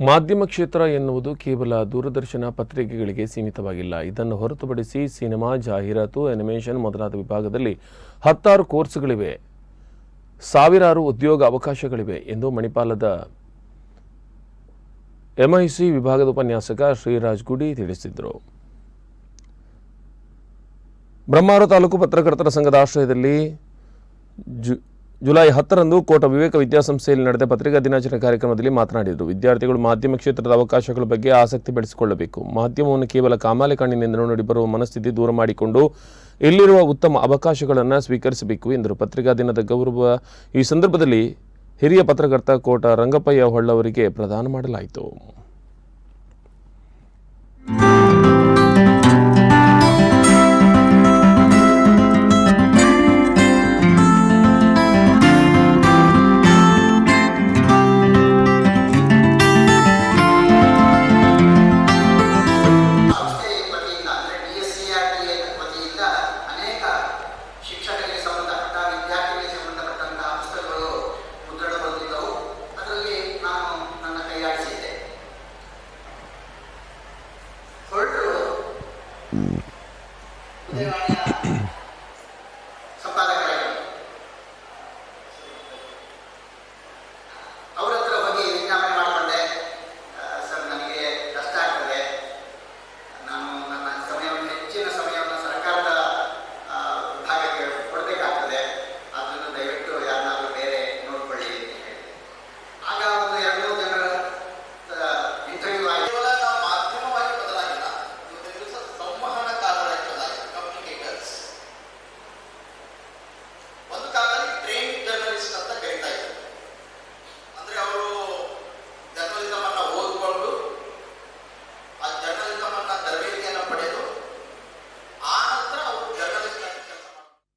ಮಾಧ್ಯಮ ಕ್ಷೇತ್ರ ಎನ್ನುವುದು ಕೇವಲ ದೂರದರ್ಶನ ಪತ್ರಿಕೆಗಳಿಗೆ ಸೀಮಿತವಾಗಿಲ್ಲ. ಇದನ್ನು ಹೊರತುಪಡಿಸಿ ಸಿನಿಮಾ, ಜಾಹೀರಾತು ಅನಿಮೇಷನ್ ಮೊದಲಾದ ವಿಭಾಗದಲ್ಲಿ ಹತ್ತಾರು ಕೋರ್ಸ್ಗಳಿವೆ. ಸಾವಿರಾರು ಉದ್ಯೋಗ ಅವಕಾಶಗಳಿವೆ ಎಂದು ಮಣಿಪಾಲದ ಎಂಐಸಿ ವಿಭಾಗದ ಉಪನ್ಯಾಸಕ ಶ್ರೀರಾಜ್ ಗುಡಿ ತಿಳಿಸಿದರು. ಬ್ರಹ್ಮಾವರ ತಾಲೂಕು ಪತ್ರಕರ್ತರ ಸಂಘದ ಆಶ್ರಯದಲ್ಲಿ ಜು ಜುಲೈ ಹತ್ತರಂದು ಕೋಟ ವಿವೇಕ ವಿದ್ಯಾಸಂಸ್ಥೆಯಲ್ಲಿ ನಡೆದ ಪತ್ರಿಕಾ ದಿನಾಚರಣೆ ಕಾರ್ಯಕ್ರಮದಲ್ಲಿ ಮಾತನಾಡಿದರು. ವಿದ್ಯಾರ್ಥಿಗಳು ಮಾಧ್ಯಮ ಕ್ಷೇತ್ರದ ಅವಕಾಶಗಳ ಬಗ್ಗೆ ಆಸಕ್ತಿ ಬೆಳೆಸಿಕೊಳ್ಳಬೇಕು. ಮಾಧ್ಯಮವನ್ನು ಕೇವಲ ಕಾಮಾಲೆ ಕಣ್ಣಿನಿಂದ ನೋಡಿ ಬರುವ ಮನಸ್ಥಿತಿ ದೂರ ಮಾಡಿಕೊಂಡು ಇಲ್ಲಿರುವ ಉತ್ತಮ ಅವಕಾಶಗಳನ್ನು ಸ್ವೀಕರಿಸಬೇಕು ಎಂದರು. ಪತ್ರಿಕಾ ದಿನದ ಗೌರವ ಈ ಸಂದರ್ಭದಲ್ಲಿ ಹಿರಿಯ ಪತ್ರಕರ್ತ ಕೋಟ ರಂಗಪ್ಪಯ್ಯ ಹೊಳ್ಳವರಿಗೆ ಪ್ರದಾನ ಮಾಡಲಾಯಿತು. Mm. Yeah.